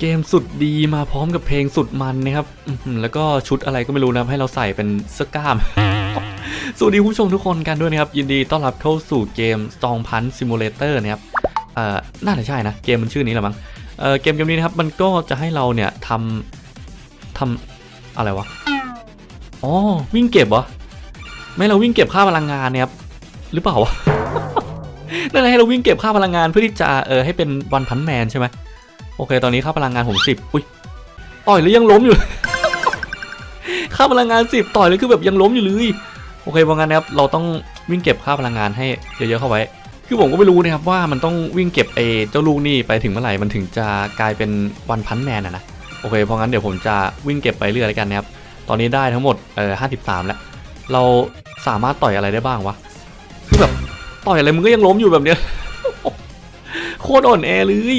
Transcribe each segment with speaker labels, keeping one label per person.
Speaker 1: เกมสุดดีมาพร้อมกับเพลงสุดมันนะครับแล้วก็ชุดอะไรก็ไม่รู้นะให้เราใส่เป็นเสื้อกล้าม สวัสดีผู้ชมทุกคนกันด้วยนะครับ ยินดีต้อนรับเข้าสู่เกม Strong Punch Simulator นะครับเอ่อน่าจะใช่นะ เกมมันชื่อนี้แหละมั้งเอ่อเกมเกมนี้นะครับ มันก็จะให้เราเนี่ยทำทำอะไรวะอ๋อวิ่งเก็บวะไม่เราวิ่งเก็บค่าพลังงานเนี่ยครับหรือเปล่าวะนั่นแหละให้เราวิ่งเก็บค่าพลังงานเพื่อที่จะเออให้เป็นวันพันแมนใช่ไหม โอเค ตอนนี้ค่าพลังงานผมสิบอุ้ยต่อยแล้วยังล้มอยู่ค่าพลังงานสิบต่อยแล้วคือแบบยังล้มอยู่เลยโอเคเพราะงั้นนะครับเราต้องวิ่งเก็บค่าพลังงานให้เยอะๆเข้าไว้ คือผมก็ไม่รู้นะครับว่ามันต้องวิ่งเก็บไอ้เจ้าลูกนี่ไปถึงเมื่อไหร่มันถึงจะกลายเป็นวันพันแมนอะนะโอเคเพราะงั้นเดี๋ยวผมจะวิ่งเก็บไปเรื่อยแล้วกันนะครับตอนนี้ได้ทั้งหมดเออห้าสิบสามแล้วเราสามารถต่อยอะไรได้บ้างวะคือแบบต่อยอะไรมึงก็ยังล้มอยู่แบบเนี้ยโคตรอ่อนแอเลย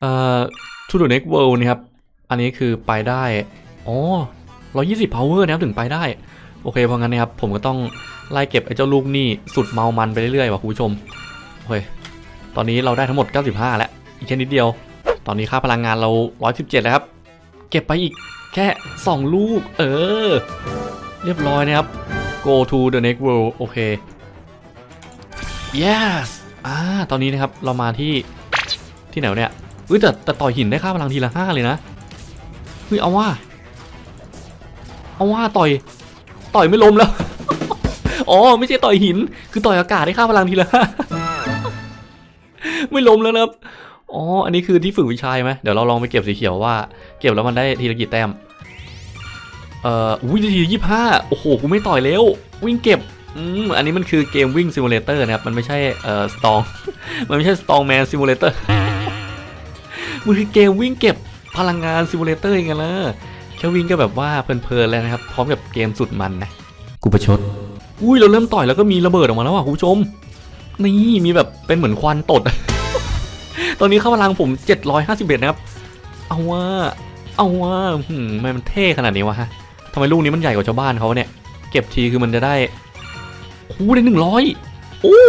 Speaker 1: เอ่อ to the next world นะครับ อันนี้คือไปได้ อ๋อ 120 power นะครับถึงไปได้ โอเค เพราะงั้นนะครับ ผมก็ต้องไล่เก็บไอ้เจ้าลูกนี่สุดเมามันไปเรื่อยๆว่ะคุณผู้ชม โอเค ตอนนี้เราได้ทั้งหมด 95 แล้ว อีกแค่นิดเดียว ตอนนี้ค่าพลังงานเรา 117 แล้วครับ เก็บไปอีกแค่ 2 ลูก เออ เรียบร้อยนะครับ go to the next world โอเค yes อ่า ตอนนี้นะครับ เรามาที่ที่ไหนเนี่ย เฮ้ยแต่แต่ต่อยหินได้ค่าพลังทีละห้าเลยนะเฮ้ยเอาว่า เอาว่าต่อยต่อยไม่ล้มแล้ว อ๋อไม่ใช่ต่อยหิน คือต่อยอากาศได้ค่าพลังทีละห้าไม่ล้มแล้วนะครับอ๋ออันนี้คือที่ฝึกวิชาไหมเดี๋ยวเราลองไปเก็บสีเขียวว่า เก็บแล้วมันได้ทีละกี่แต้มเอ่ออุ้ยทียี่ห้าโอ้โหกูไม่ต่อยแล้ววิ่งเก็บอืมอันนี้มันคือเกมวิ่งซิมูเลเตอร์นะครับ มันไม่ใช่เอ่อสตอง มันไม่ใช่สตองแมนซิมูเลเตอร์ มันคือเกมวิ่งเก็บพลังงานซิมูเลเตอร์ยังไงล่ะแค่วิ่งก็แบบว่าเพลินๆแล้วนะครับ พร้อมกับเกมสุดมันนะ กูประชด อุ้ยเราเริ่มต่อยแล้วก็มีระเบิดออกมาแล้วอะคุณผู้ชม นี่มีแบบเป็นเหมือนควันตด ตอนนี้เข้าพลังผม 751 นะครับ เอาว่า เอาว่าหืมทำไมมันเท่ขนาดนี้วะฮะทำไมลูกนี้มันใหญ่กว่าชาวบ้านเขาเนี่ย เก็บทีคือมันจะได้โอ้โหได้หนึ่งร้อยโอ้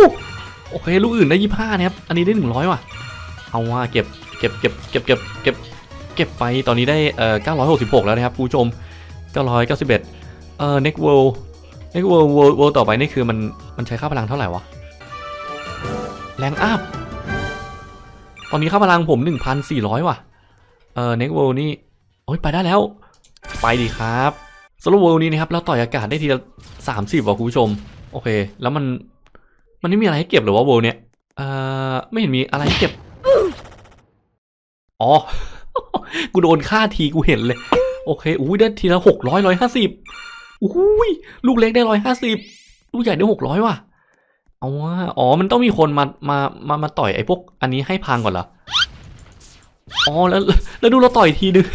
Speaker 1: โอเค ลูกอื่นได้ยี่ห้านะครับ อันนี้ได้หนึ่งร้อยว่ะ เอาว่าเก็บ เก็บเก็บเก็บเก็บเก็บเก็บไปตอนนี้ได้เอ่อ966 แล้วนะครับคุณผู้ชม 991 เอ่อ next world next world world world ต่อไปนี่คือมันมันใช้ค่าพลังเท่าไหร่วะ แรงอัพ ตอนนี้ค่าพลังผม 1,400 ว่ะ เอ่อ next world นี่ โอ้ยไปได้แล้ว ไปดีครับสโลว์เวิลด์นี้นะครับเราต่อยอากาศได้ทีละ30ว่ะคุณผู้ชม โอเค แล้วมันมันไม่มีอะไรให้เก็บหรือว่าเวิลด์เนี่ยเอ่อไม่เห็นมีอะไรให้เก็บ อ๋อ กูโดนฆ่าทีกูเห็นเลย โอเคอุ้ยได้ทีละหกร้อยร้อยห้าสิบอุ้ยลูกเล็กได้ร้อยห้าสิบลูกใหญ่ได้หกร้อยว่ะเอาว่าอ๋อ มันต้องมีคนมา มา มา มาต่อยไอ้พวก อันนี้ให้พังก่อนเหรอ อ๋อ แล้ว แล้วดูเราต่อยทีนึง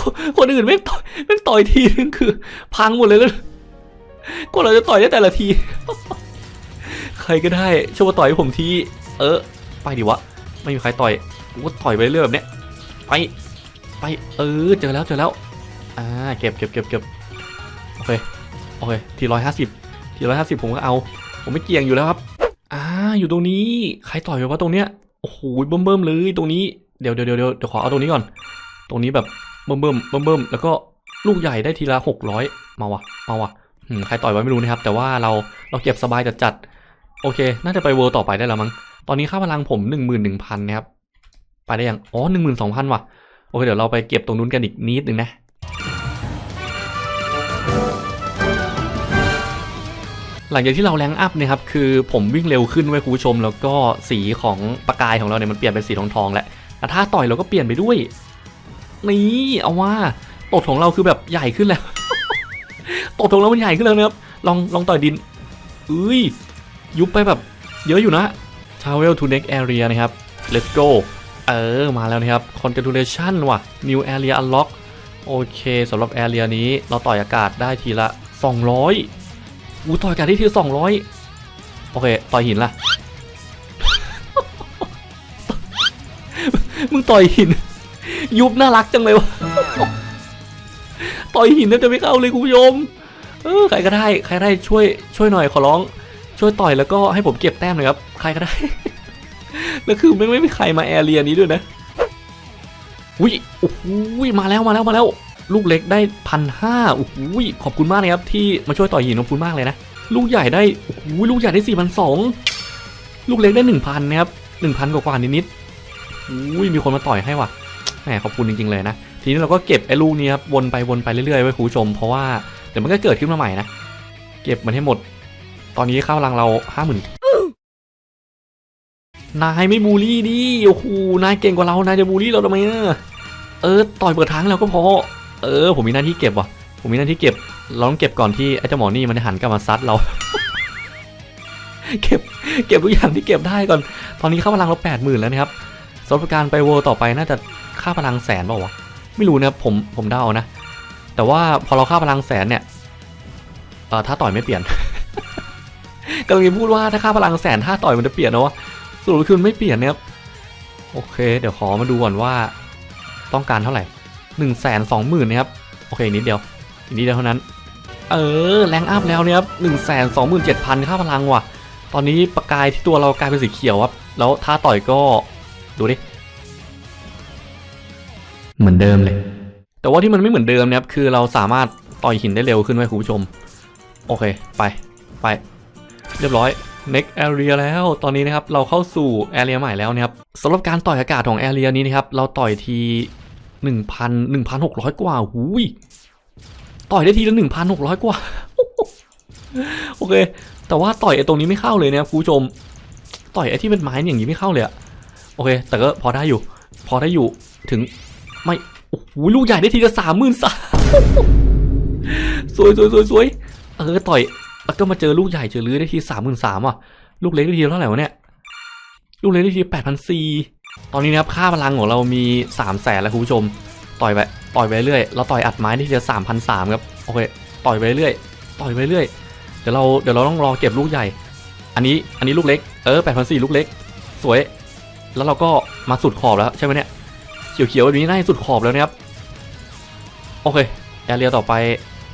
Speaker 1: คนคนอื่นไม่ต่อยไม่ต่อยทีนึงคือ พังหมดเลยแล้วก็เราจะต่อยได้แต่ละที ใครก็ได้ช่วยมาต่อยให้ผมที เออ ไปดิวะ ไม่มีใครต่อยกูก็ต่อยไปเรื่อยแบบเนี้ยไปไปเออเจอแล้วเจอแล้วอ่าเก็บเก็บเก็บเก็บโอเคโอเคทีร้อยห้าสิบทีร้อยห้าสิบผมก็เอา ผมไม่เกี่ยงอยู่แล้วครับอ่าอยู่ตรงนี้ใครต่อยไปวะตรงเนี้ยโอ้โหเบิ่มเบิ่มเลยตรงนี้เดี๋ยวเดี๋ยวเดี๋ยวเดี๋ยวขอเอาตรงนี้ก่อน ตรงนี้แบบเบิ่มเบิ่มเบิ่มเบิ่มแล้วก็ลูกใหญ่ได้ทีละหกร้อยมาวะมาวะอืมใครต่อยไว้ไม่รู้นะครับ แต่ว่าเราเราเก็บสบายจัดจัดโอเค น่าจะไปเวิร์ต่อไปได้แล้วมั้ง ตอนนี้ค่าพลังผมหนึ่งหมื่นหนึ่งพันนะครับ ไปได้ยัง อ๋อหนึ่งหมื่นสองพันว่ะ โอเค เดี๋ยวเราไปเก็บตรงนู้นกันอีกนิดนึงนะหลังจากที่เราแรงอัพเนะครับคือผมวิ่งเร็วขึ้นไว้คุณผู้ชม แล้วก็สีของประกายของเราเนี่ยมันเปลี่ยนเป็นสีทองทองแล้วแต่ถ้าต่อยเราก็เปลี่ยนไปด้วยนี่เอาว่าตดของเราคือแบบใหญ่ขึ้นแล้วตดของเรามันใหญ่ขึ้นแล้วนะครับลองลองต่อยดินเอ้ยยุบไปแบบ เยอะอยู่นะ Travel to next area นะครับ let's go เออ มาแล้วนะครับ congratulation ว่ะ new area unlock โอเคสำหรับ area นี้เราต่อยอากาศได้ทีละ 200อู้ต่อยอากาศได้ทีละ200 โอเค ต่อยหินละมึงต่อยหิน ยุบน่ารักจังเลยวะต่อยหินน่าจะไม่เข้าเลยคุณผู้ชมเออใครก็ได้ ใครได้ช่วยช่วยหน่อยขอร้อง ช่วยต่อยแล้วก็ให้ผมเก็บแต้มหน่อยครับ ใครก็ได้ แล้วคือไม่ไม่มีใครมาแอเรียนี้ด้วยนะอุ้ยโอ้โหมาแล้วมาแล้วมาแล้ว ลูกเล็กได้พันห้าโอ้โหขอบคุณมากเลยครับที่มาช่วยต่อยหินขอบคุณมากเลยนะ ลูกใหญ่ได้โอ้โหลูกใหญ่ได้สี่พันสองลูกเล็กได้หนึ่งพันนะครับหนึ่งพันกว่าๆนิดอุ้ยมีคนมาต่อยให้ว่ะแหมขอบคุณจริงๆเลยนะ ทีนี้เราก็เก็บไอ้ลูกนี้ครับวนไปวนไปเรื่อยๆไว้คุณผู้ชม เพราะว่าเดี๋ยวมันก็เกิดขึ้นมาใหม่นะ เก็บมันให้หมด ตอนนี้ข้าวรังเราห้าหมื่นนายไม่บูลลี่ดิโอ้โหนายเก่งกว่าเรา นายจะบูลลี่เราทำไมอะเออ ต่อยเปิดทางแล้วก็พอ เออ ผมมีหน้าที่เก็บว่ะ ผมมีหน้าที่เก็บ เราต้องเก็บก่อนที่ไอ้เจ้าหมอนี่มันจะหันกลับมาซัดเรา เก็บ เก็บทุกอย่างที่เก็บได้ก่อน ตอนนี้ค่าพลังเราแปดหมื่นแล้วนะครับสำหรับการไปเวอร์ต่อไปน่าจะค่าพลังแสนเปล่าวะ ไม่รู้นะผม ผมเดาเอานะ แต่ว่าพอเราค่าพลังแสนเนี่ย เออถ้าต่อยไม่เปลี่ยน กำลังจะพูดว่าถ้าค่าพลังแสนถ้าต่อยมันจะเปลี่ยนนะวะสรุปคือมันไม่เปลี่ยนนะครับโอเค เดี๋ยวขอมาดูก่อนว่า ต้องการเท่าไหร่หนึ่งแสนสองหมื่นนะครับโอเคนิดเดียวอีกนิดเดียวเท่านั้น เออแรงอัพแล้วเนี่ยครับหนึ่งแสนสองหมื่นเจ็ดพันค่าพลังว่ะ ตอนนี้ประกายที่ตัวเรากลายเป็นสีเขียวครับแล้วถ้าต่อยก็ดูดิเหมือนเดิมเลย แต่ว่าที่มันไม่เหมือนเดิมนะครับคือเราสามารถต่อยหินได้เร็วขึ้นไว้คุณผู้ชม โอเค ไปไป เรียบร้อย next area แล้ว ตอนนี้นะครับเราเข้าสู่ area ใหม่แล้วนะครับสำหรับการต่อยอากาศของ area นี้นะครับเราต่อยที1,000 1,600 กว่าหูยต่อยได้ทีละ1,600 กว่า โอเค แต่ว่าต่อยไอ้ตรงนี้ไม่เข้าเลยนะครับคุณผู้ชม ต่อยไอ้ที่เป็นไม้เนี่ยอย่างนี้ไม่เข้าเลยอะโอเค แต่ก็พอได้อยู่ พอได้อยู่ ถึง ไม่ โอ้โห ลูกใหญ่ได้ทีละสามหมื่นสามสวยสวยสวยสวยเออ ต่อย แล้วก็มาเจอลูกใหญ่เจอลื้อได้ทีสามหมื่นสามอะ ลูกเล็กได้ทีเท่าไหร่วะเนี่ย ลูกเล็กได้ทีแปดพันสี่ตอนนี้นะครับค่าพลังของเรามีสามแสนแล้วคุณผู้ชม ต่อยไปต่อยไปเรื่อยเราต่อยอัดไม้ได้ทีละสามพันสามครับ โอเค ต่อยไปเรื่อยต่อยไปเรื่อยเดี๋ยวเราเดี๋ยวเราต้องรอเก็บลูกใหญ่ อันนี้อันนี้ลูกเล็ก เออแปดพันสี่ลูกเล็ก สวย แล้วเราก็มาสุดขอบแล้วใช่ไหมเนี่ยเขียวๆแบบนี้น่าจะสุดขอบแล้วนะครับ โอเคแอเรียต่อไป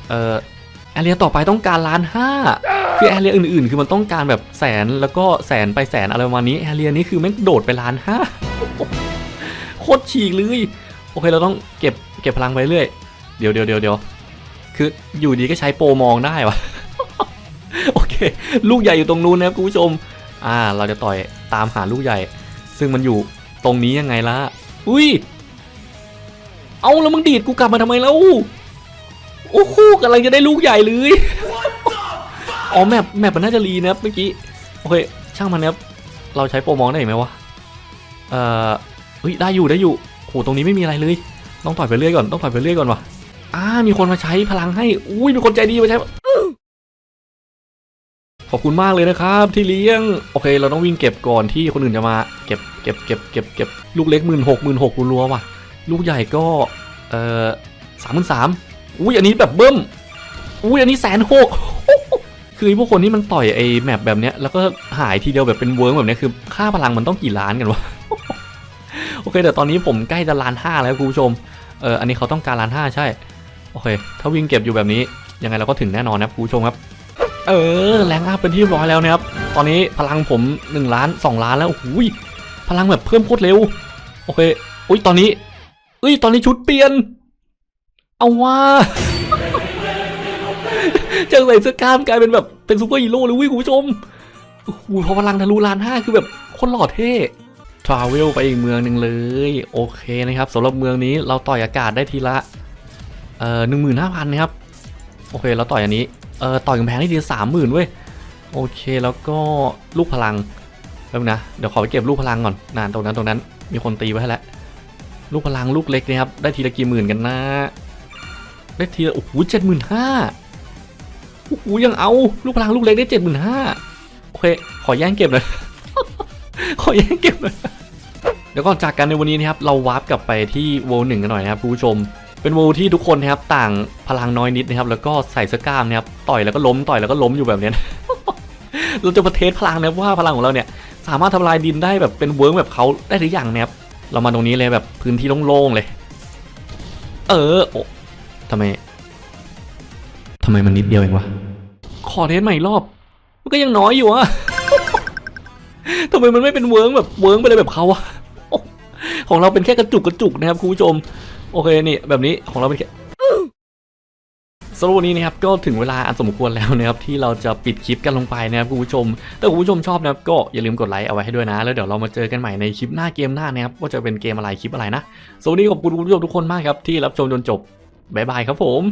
Speaker 1: เอ่อ แอเรียต่อไปต้องการล้านห้าคือแอเรียอื่นๆ คือมันต้องการแบบแสนแล้วก็แสนไปแสนอะไรประมาณนี้แอเรียนี้คือแม่งโดดไปล้านห้าโคตรฉีกเลยโอเคเราต้องเก็บเก็บพลังไปเรื่อยเดี๋ยวเดี๋ยวเดี๋ยวเดี๋ยวคืออยู่ดีก็ใช้โปรมองได้วะโอเค ลูกใหญ่อยู่ตรงนู้นนะครับคุณผู้ชม อ่า เราจะต่อยตามหาลูกใหญ่ ซึ่งมันอยู่ตรงนี้ยังไงล่ะ อุ้ย เอาแล้วมึงดีดกูกลับมาทำไมแล้ว โอ้โหกำลังจะได้ลูกใหญ่เลย อ๋อแมปแมปมันน่าจะรีนะครับเมื่อกี้ โอเค ช่างมันนะครับ เราใช้โปรมองได้ไหมวะ เอ่อเฮ้ยได้อยู่ได้อยู่โหตรงนี้ไม่มีอะไรเลย ต้องต่อยไปเรื่อยก่อน ต้องต่อยไปเรื่อยก่อนวะอ่า มีคนมาใช้พลังให้ อุ้ย มีคนใจดีมาใช้ ขอบคุณมากเลยนะครับที่เลี้ยง โอเค เราต้องวิ่งเก็บก่อนที่คนอื่นจะมา เก็บ เก็บ เก็บ เก็บ เก็บ ลูกเล็กหมื่นหกหมื่นหกรัวๆว่ะ ลูกใหญ่ก็ เอ่อสามหมื่นสาม อุ้ยอันนี้แบบเบิ้มอุ้ยอันนี้แสนหกคือพวกคนที่มันต่อยไอ้แมปแบบเนี้ยแล้วก็หายทีเดียวแบบเป็นเวิร์กแบบเนี้ยคือค่าพลังมันต้องกี่ล้านกันวะโอเคแต่ตอนนี้ผมใกล้จะล้านห้าแล้วคุณผู้ชมเอออันนี้เขาต้องการล้านห้าใช่โอเค ถ้าวิ่งเก็บอยู่แบบนี้ยังไงเราก็ถึงแน่นอนนะครับคุณผู้ชมครับ เออแรงอัพเป็นที่ร้อยแล้วนะครับตอนนี้พลังผม1ล้าน2ล้านแล้วโอ้ยพลังแบบเพิ่มโคตรเร็ว โอเคอุ้ยตอนนี้อุ้ยตอนนี้ชุดเปลี่ยน เอาว่าจากใส่เสื้อกล้ามกลายเป็นแบบเป็นซูเปอร์ฮีโร่เลยวิคุณผู้ชมโอ้โหพอพลังทะลุล้านห้าคือแบบโคตรหล่อเท่ทราเวลไปอีกเมืองหนึ่งเลย โอเคนะครับสำหรับเมืองนี้เราต่อยอากาศได้ทีละเอ่อหนึ่งหมื่นห้าพันนะครับ โอเคเราต่อยอันนี้เออต่อยกำแพงได้ทีสามหมื่นเว้ยโอเคแล้วก็ลูกพลังแล้วนะเดี๋ยวขอไปเก็บลูกพลังก่อนนานตรงนั้นตรงนั้นมีคนตีไว้แล้วลูกพลังลูกเล็กนะครับได้ทีละกี่หมื่นกันนะ ได้ทีละโอ้โหเจ็ดหมื่นห้าโอ้โหยังเอาลูกพลังลูกเล็กได้เจ็ดหมื่นห้าโอเค ขอแย่งเก็บเลยขอแย่งเก็บเลยเดี๋ยวก่อนจากกันในวันนี้นะครับเราวาร์ปกลับไปที่โวลหนึ่งกันหน่อยนะครับคุณผู้ชม เป็นโวลที่ทุกคนนะครับต่างพลังน้อยนิดนะครับแล้วก็ใส่เสื้อกล้ามนะครับต่อยแล้วก็ล้มต่อยแล้วก็ล้มอยู่แบบนี้เราจะมาเทสพลังนะว่าพลังของเราเนี่ยสามารถทำลายดินได้แบบเป็นเวิร์กแบบเขาได้หรือยังนะครับเรามาตรงนี้เลยแบบพื้นที่โล่งๆเลย เออโทำไมทำไมมันนิดเดียวเองวะ ขอเทสใหม่รอบ มันก็ยังน้อยอยู่อะทำไมมันไม่เป็นเวิร์กแบบเวิร์กไปเลยแบบเขาอะของเราเป็นแค่กระจุกกระจุกนะครับคุณผู้ชม โอเคนี่แบบนี้ของเราเป็นแค่สำหรับวันนี้นะครับก็ถึงเวลาอันสมควรแล้วนะครับที่เราจะปิดคลิปกันลงไปนะครับคุณผู้ชม แต่คุณผู้ชมชอบนะครับก็อย่าลืมกดไลค์เอาไว้ให้ด้วยนะ แล้วเดี๋ยวเรามาเจอกันใหม่ในคลิปหน้าเกมหน้านะครับว่าจะเป็นเกมอะไรคลิปอะไรนะสวัสดีขอบคุณคุณผู้ชมทุกคนมากครับที่รับชมจนจบ บ๊ายบายครับผม